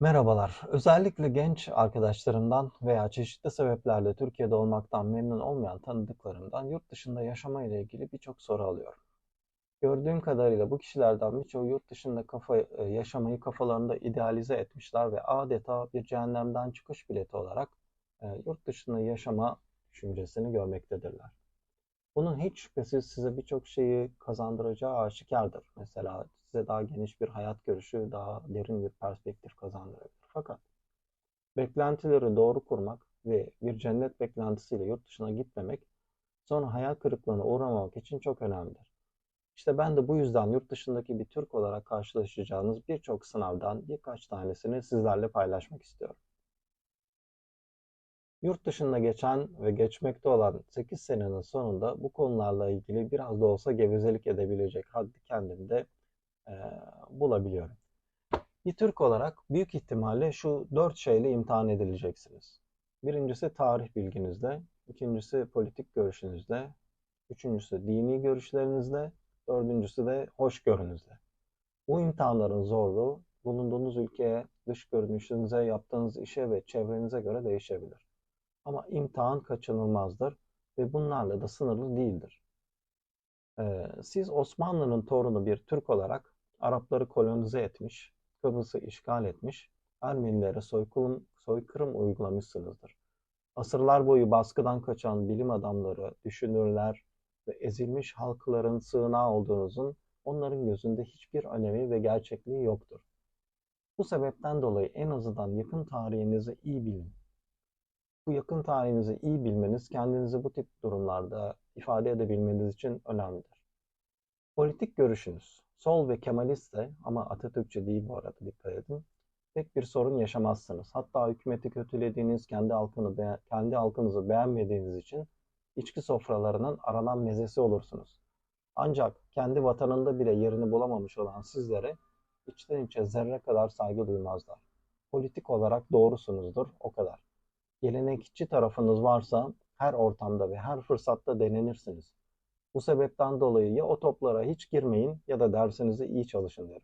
Merhabalar. Özellikle genç arkadaşlarımdan veya çeşitli sebeplerle Türkiye'de olmaktan memnun olmayan tanıdıklarımdan yurt dışında yaşama ile ilgili birçok soru alıyorum. Gördüğüm kadarıyla bu kişilerden birçoğu yurt dışında kafa, e, yaşamayı kafalarında idealize etmişler ve adeta bir cehennemden çıkış bileti olarak e, yurt dışında yaşama düşüncesini görmektedirler. Bunun hiç şüphesiz size birçok şeyi kazandıracağı aşikardır. Mesela size daha geniş bir hayat görüşü, daha derin bir perspektif kazandırabilir. Fakat beklentileri doğru kurmak ve bir cennet beklentisiyle yurt dışına gitmemek sonra hayal kırıklığına uğramamak için çok önemlidir. İşte ben de bu yüzden yurt dışındaki bir Türk olarak karşılaşacağınız birçok sınavdan birkaç tanesini sizlerle paylaşmak istiyorum. Yurt dışında geçen ve geçmekte olan 8 senenin sonunda bu konularla ilgili biraz da olsa gevezelik edebilecek haddi kendimde e, bulabiliyorum. Bir Türk olarak büyük ihtimalle şu dört şeyle imtihan edileceksiniz. Birincisi tarih bilginizle, ikincisi politik görüşünüzle, üçüncüsü dini görüşlerinizle, dördüncüsü de hoşgörünüzle. Bu imtihanların zorluğu bulunduğunuz ülkeye, dış görünüşünüze, yaptığınız işe ve çevrenize göre değişebilir. Ama imtihan kaçınılmazdır ve bunlarla da sınırlı değildir. Ee, siz Osmanlı'nın torunu bir Türk olarak Arapları kolonize etmiş, Kıbrıs'ı işgal etmiş, Ermenilere soykırım, soykırım uygulamışsınızdır. Asırlar boyu baskıdan kaçan bilim adamları, düşünürler ve ezilmiş halkların sığınağı olduğunuzun onların gözünde hiçbir önemi ve gerçekliği yoktur. Bu sebepten dolayı en azından yakın tarihinizi iyi bilin. Bu yakın tarihinizi iyi bilmeniz kendinizi bu tip durumlarda ifade edebilmeniz için önemlidir. Politik görüşünüz sol ve kemalistse ama Atatürkçü değil bu arada dikkat edin. Pek bir sorun yaşamazsınız. Hatta hükümeti kötülediğiniz, kendi halkını kendi halkınızı beğenmediğiniz için içki sofralarının aranan mezesi olursunuz. Ancak kendi vatanında bile yerini bulamamış olan sizlere içten içe zerre kadar saygı duymazlar. Politik olarak doğrusunuzdur, o kadar. Gelenekçi tarafınız varsa her ortamda ve her fırsatta denenirsiniz. Bu sebepten dolayı ya o toplara hiç girmeyin ya da dersinizi iyi çalışın derim.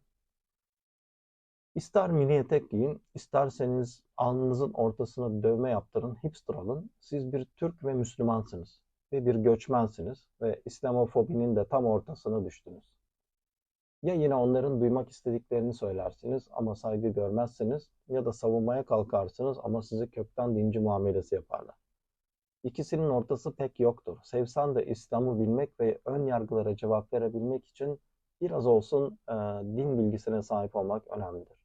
İster mini etek giyin, isterseniz alnınızın ortasına dövme yaptırın, hipster olun. Siz bir Türk ve Müslümansınız ve bir göçmensiniz ve İslamofobinin de tam ortasına düştünüz. Ya yine onların duymak istediklerini söylersiniz ama saygı görmezsiniz ya da savunmaya kalkarsınız ama sizi kökten dinci muamelesi yaparlar. İkisinin ortası pek yoktur. Sevsen de İslam'ı bilmek ve ön yargılara cevap verebilmek için biraz olsun e, din bilgisine sahip olmak önemlidir.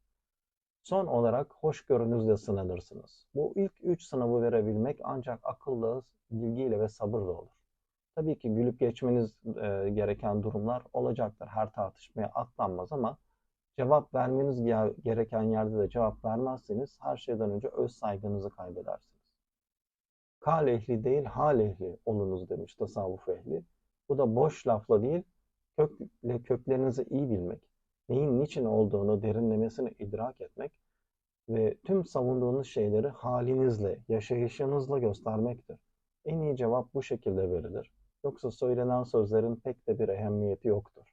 Son olarak hoşgörünüzle sınanırsınız. Bu ilk üç sınavı verebilmek ancak akıllı, bilgiyle ve sabırla olur. Tabii ki gülüp geçmeniz e, gereken durumlar olacaktır. Her tartışmaya atlanmaz ama cevap vermeniz gereken yerde de cevap vermezseniz her şeyden önce öz saygınızı kaybedersiniz. Kal ehli değil hal ehli olunuz demiş tasavvuf ehli. Bu da boş lafla değil, kökle köklerinizi iyi bilmek, neyin niçin olduğunu derinlemesine idrak etmek ve tüm savunduğunuz şeyleri halinizle, yaşayışınızla göstermektir. En iyi cevap bu şekilde verilir. Yoksa söylenen sözlerin pek de bir ehemmiyeti yoktur.